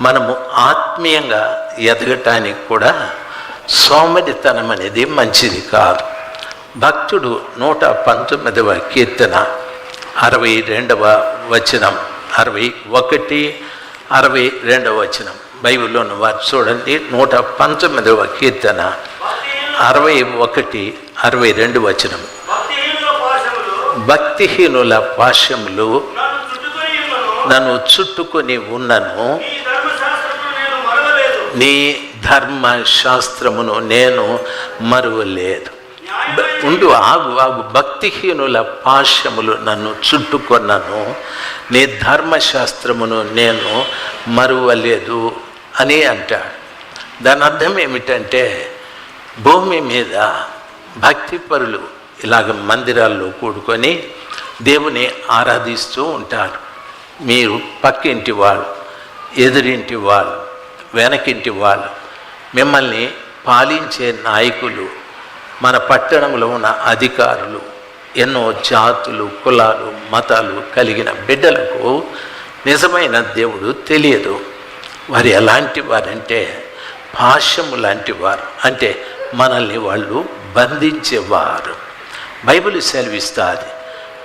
మనము ఆత్మీయంగా ఎదగటానికి కూడా సోమరితనం అనేది మంచిది కాదు. భక్తుడు నూట పంతొమ్మిదవ కీర్తన అరవై రెండవ వచనం అరవై ఒకటి అరవై రెండవ వచనం. బైబిల్లోని వారు చూడండి నూట పంతొమ్మిదవ కీర్తన అరవై ఒకటి అరవై రెండు వచనం. భక్తిహీనుల పాశములు భక్తిహీనుల పాశ్యములు నన్ను చుట్టుకొని ఉన్నను నన్ను చుట్టుకొని ఉన్నను ఈ ధర్మశాస్త్రమును నేను మరవలేదు నీ ధర్మశాస్త్రమును నేను మరువలేదు. ఉండు ఆగు ఆగు. భక్తిహీనుల పాశములు నన్ను చుట్టుకొన్నను. నీ ధర్మశాస్త్రమును నేను మరువలేదు అని అంటాడు. దాని అర్థం ఏమిటంటే భూమి మీద భక్తిపరులు ఇలాగ మందిరాల్లో కూడుకొని దేవుని ఆరాధిస్తూ ఉంటారు. మీరు పక్కింటి వాళ్ళు ఎదురింటి వాళ్ళు వెనకింటి వాళ్ళు. మిమ్మల్ని పాలించే నాయకులు మన పట్టణంలో ఉన్న అధికారులు ఎన్నో జాతులు కులాలు మతాలు కలిగిన బిడ్డలకు నిజమైన దేవుడు తెలియదు. వారు ఎలాంటి వారంటే భాష్యము లాంటి వారు. అంటే మనల్ని వాళ్ళు బంధించేవారు. బైబిల్ సెలవిస్తుంది.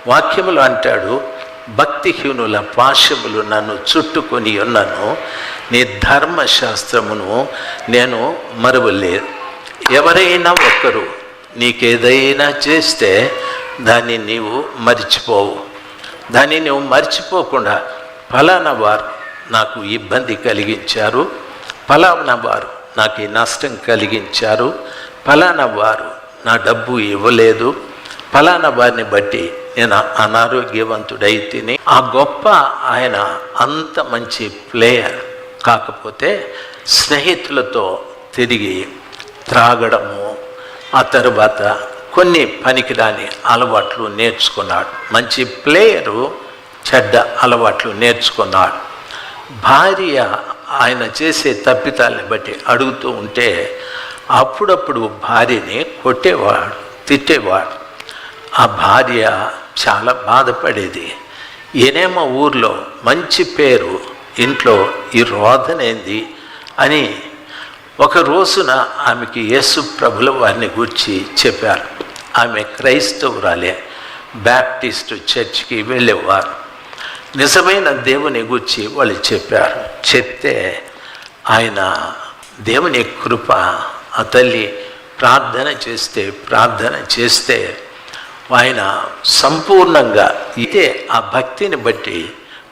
వాక్యములు అంటాడు భక్తిహీనుల పాశములు నన్ను చుట్టుకొని ఉన్నాను. నీ ధర్మశాస్త్రమును నేను మరువలేదు ఎవరైనా ఒక్కరు నీకేదైనా చేస్తే దాన్ని నీవు మరిచిపోవు. దాన్ని నువ్వు మర్చిపోకుండా ఫలానా వారు నాకు ఇబ్బంది కలిగించారు. ఫలానా వారు నాకు ఈ నష్టం కలిగించారు. ఫలానా వారు నా డబ్బు ఇవ్వలేదు. ఫలానా వారిని బట్టి నేను అనారోగ్యవంతుడై తిని ఆ గొప్ప ఆయన అంత మంచి ప్లేయర్. కాకపోతే స్నేహితులతో తిరిగి త్రాగడము ఆ తర్వాత కొన్ని పనికిరాని అలవాట్లు నేర్చుకున్నాడు. మంచి ప్లేయరు చెడ్డ అలవాట్లు నేర్చుకున్నాడు. భార్య ఆయన చేసే తప్పితాలని బట్టి అడుగుతూ ఉంటే అప్పుడప్పుడు భార్యని కొట్టేవాడు తిట్టేవాడు. ఆ భార్య చాలా బాధపడేది. ఈయనేమో ఊర్లో మంచి పేరు ఇంట్లో ఈ రోధనేంది అని ఒక రోజున ఆమెకి యేసు ప్రభుల వారిని గురించి చెప్పారు. ఆమె క్రైస్తవురాలే బ్యాప్టిస్ట్ చర్చ్కి వెళ్ళేవారు. నిజమైన దేవుని గురించి వాళ్ళు చెప్పారు. చెప్తే ఆయన దేవుని కృప ఆ తల్లి ప్రార్థన చేస్తే ప్రార్థన చేస్తే ఆయన సంపూర్ణంగా ఇదే ఆ భక్తిని బట్టి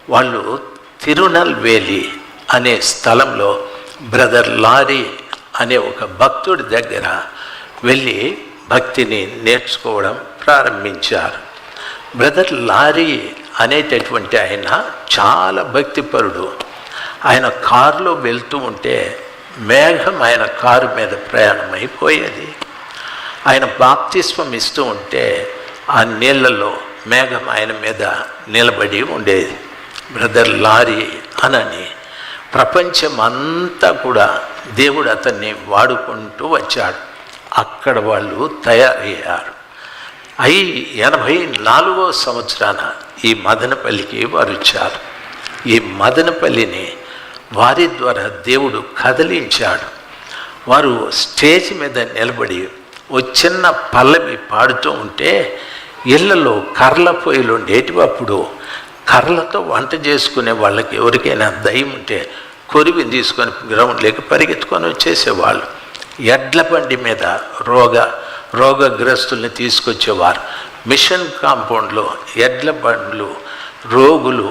వాళ్ళు తిరునల్వేలి అనే స్థలంలో బ్రదర్ లారీ అనే ఒక భక్తుడి దగ్గర వెళ్ళి భక్తిని నేర్చుకోవడం ప్రారంభించారు. బ్రదర్ లారీ అనేటటువంటి ఆయన చాలా భక్తిపరుడు. ఆయన కారులో వెళ్తూ ఉంటే మేఘం ఆయన కారు మీద ప్రయాణం అయిపోయేది ఆయన బాప్తిస్వం ఇస్తూ ఉంటే ఆ నీళ్ళలో మేఘం ఆయన మీద నిలబడి ఉండేది బ్రదర్ లారీ అనని ప్రపంచం అంతా కూడా దేవుడు అతన్ని వాడుకుంటూ వచ్చాడు. అక్కడ వాళ్ళు తయారయ్యారు. అయి ఎనభై నాలుగో సంవత్సరాన ఈ మదనపల్లికి వారు వచ్చారు. ఈ మదనపల్లిని వారి ద్వారా దేవుడు కదిలించాడు. వారు స్టేజ్ మీద నిలబడి ఓ చిన్న పల్లవి పాడుతూ ఉంటే ఇళ్ళలో కర్రల పొయ్యిలు ఉండేటివప్పుడు కర్రలతో వంట చేసుకునే వాళ్ళకి ఎవరికైనా దయ్యం ఉంటే కొరివిని తీసుకొని గ్రౌండ్లోకి పరిగెత్తుకొని వచ్చేసేవాళ్ళు. ఎడ్ల బండి మీద రోగ రోగగ్రస్తుల్ని తీసుకొచ్చేవారు. మిషన్ కాంపౌండ్లో ఎడ్ల బండ్లు రోగులు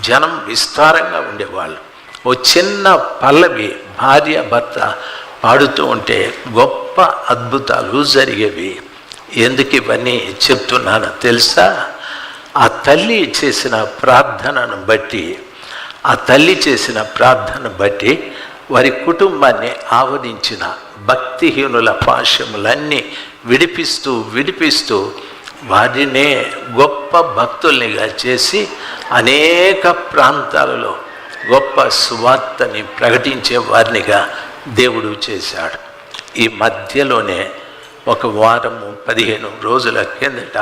జనం విస్తారంగా ఉండేవాళ్ళు. ఓ చిన్న పల్లవి భార్య భర్త పాడుతూ ఉంటే గొప్ప గొప్ప అద్భుతాలు జరిగేవి. ఎందుకు ఇవన్నీ చెప్తున్నానో తెలుసా? ఆ తల్లి చేసిన ప్రార్థనను బట్టి ఆ తల్లి చేసిన ప్రార్థన బట్టి వారి కుటుంబాన్ని ఆవరించిన భక్తిహీనుల పాశములన్నీ విడిపిస్తూ విడిపిస్తూ వారినే గొప్ప భక్తుల్నిగా చేసి అనేక ప్రాంతాలలో గొప్ప సువార్తని ప్రకటించే వారినిగా దేవుడు చేశాడు. ఈ మధ్యలోనే ఒక వారము పదిహేను రోజుల కిందట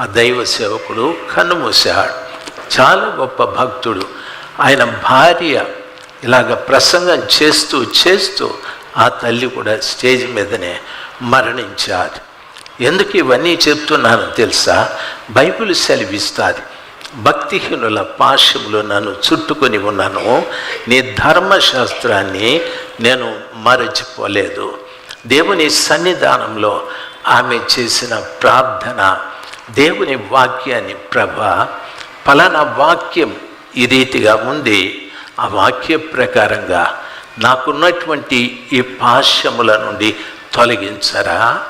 ఆ దైవ సేవకుడు కన్నుమూసాడు చాలా గొప్ప భక్తుడు. ఆయన భార్య ఇలాగ ప్రసంగం చేస్తూ చేస్తూ ఆ తల్లి కూడా స్టేజ్ మీదనే మరణించారు ఎందుకు ఇవన్నీ చెప్తున్నాను తెలుసా? బైబిల్ సెలవిస్తుంది భక్తిహీనుల పాశములు నన్ను చుట్టుకొని ఉన్నాను నీ ధర్మశాస్త్రాన్ని నేను మరచిపోలేదు. దేవుని సన్నిధానంలో ఆమె చేసిన ప్రార్థన దేవుని వాక్యాన్ని ప్రభ ఫలానా వాక్యం ఈ రీతిగా ఉంది. ఆ వాక్య ప్రకారంగా నాకున్నటువంటి ఈ పాశముల నుండి తొలగించరా?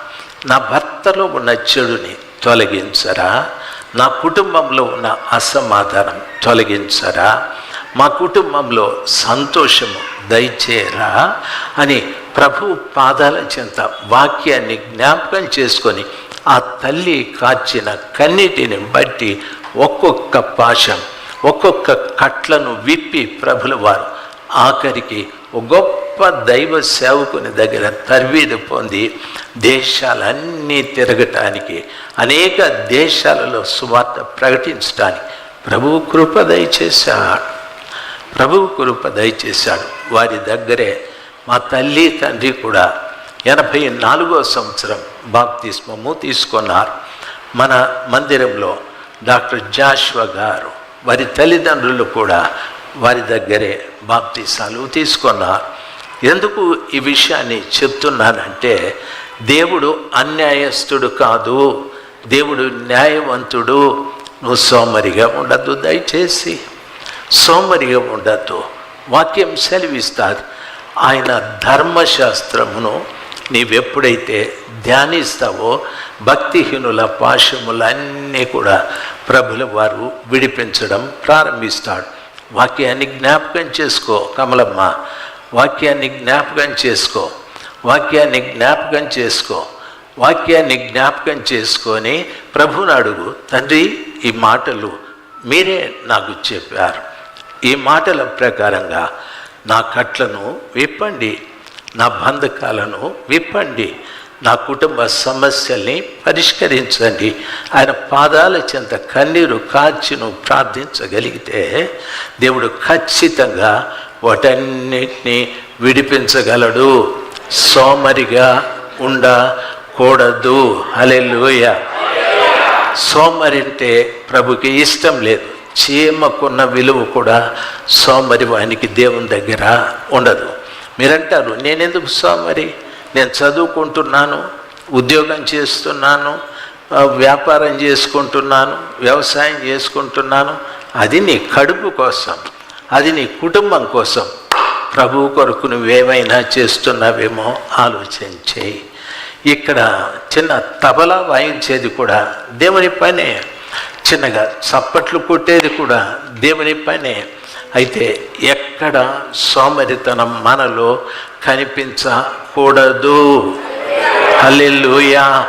నా భర్తలో ఉన్న చెడుని తొలగించరా? నా కుటుంబంలో ఉన్న అసమాధానం తొలగించరా? మా కుటుంబంలో సంతోషము దయచేయరా? అని ప్రభు పాదాల చెంత వాక్యాన్ని జ్ఞాపకం చేసుకొని ఆ తల్లి కాచిన కన్నిటిని బట్టి ఒక్కొక్క పాశం ఒక్కొక్క కట్లను విప్పి ప్రభుల వారు ఆఖరికి ఒక గొప్ప దైవ సేవకుని దగ్గర తర్వీదు పొంది దేశాలన్నీ తిరగటానికి అనేక దేశాలలో సువార్త ప్రకటించడానికి ప్రభువు కృప దయచేశాడు. ప్రభువు కృప దయచేశాడు. వారి దగ్గరే మా తల్లి తండ్రి కూడా ఎనభై నాలుగో సంవత్సరం బాప్తిస్మము తీసుకున్నారు. మన మందిరంలో డాక్టర్ జాష్వా గారు వారి తల్లిదండ్రులు కూడా వారి దగ్గరే బాప్తిసాలు తీసుకున్నారు. ఎందుకు ఈ విషయాన్ని చెప్తున్నానంటే దేవుడు అన్యాయస్తుడు కాదు దేవుడు న్యాయవంతుడు. నువ్వు సోమరిగా ఉండద్దు దయచేసి. సోమరిగా ఉండద్దు. వాక్యం సెలవిస్తారు. ఆయన ధర్మశాస్త్రమును నీవెప్పుడైతే ధ్యానిస్తావో భక్తిహీనుల పాశములన్నీ కూడా ప్రభుల వారు విడిపించడం ప్రారంభిస్తాడు. వాక్యాన్ని జ్ఞాపకం చేసుకో కమలమ్మ. వాక్యాన్ని జ్ఞాపకం చేసుకో. వాక్యాన్ని జ్ఞాపకం చేసుకో. వాక్యాన్ని జ్ఞాపకం చేసుకొని ప్రభుని అడుగు. తండ్రి ఈ మాటలు మీరే నాకు చెప్పారు. ఈ మాటల ప్రకారంగా నా కట్లను విప్పండి నా బంధకాలను విప్పండి నా కుటుంబ సమస్యల్ని పరిష్కరించండి. ఆయన పాదాల చెంత కన్నీరు కాచిను ప్రార్థించగలిగితే దేవుడు ఖచ్చితంగా వాటన్నిటినీ విడిపించగలడు. సోమరిగా ఉండకూడదు. అలెలుయ సోమరి అంటే ప్రభుకి ఇష్టం లేదు. చీమకున్న విలువ కూడా సోమరి వానికి దేవుని దగ్గర ఉండదు. మీరంటారు నేనెందుకు సోమరి? నేను చదువుకుంటున్నాను ఉద్యోగం చేస్తున్నాను వ్యాపారం చేసుకుంటున్నాను వ్యవసాయం చేసుకుంటున్నాను. అది నీ కడుపు కోసం అది నీ కుటుంబం కోసం. ప్రభు కొరకు నువ్వేమైనా చేస్తున్నావేమో ఆలోచించేయి. ఇక్కడ చిన్న తబలా వాయించేది కూడా దేవుని పనే. చిన్నగా చప్పట్లు కొట్టేది కూడా దేవుని పనే. అయితే ఎక్కడ సోమరితనం మనలో కనిపించకూడదు. హల్లెలూయా.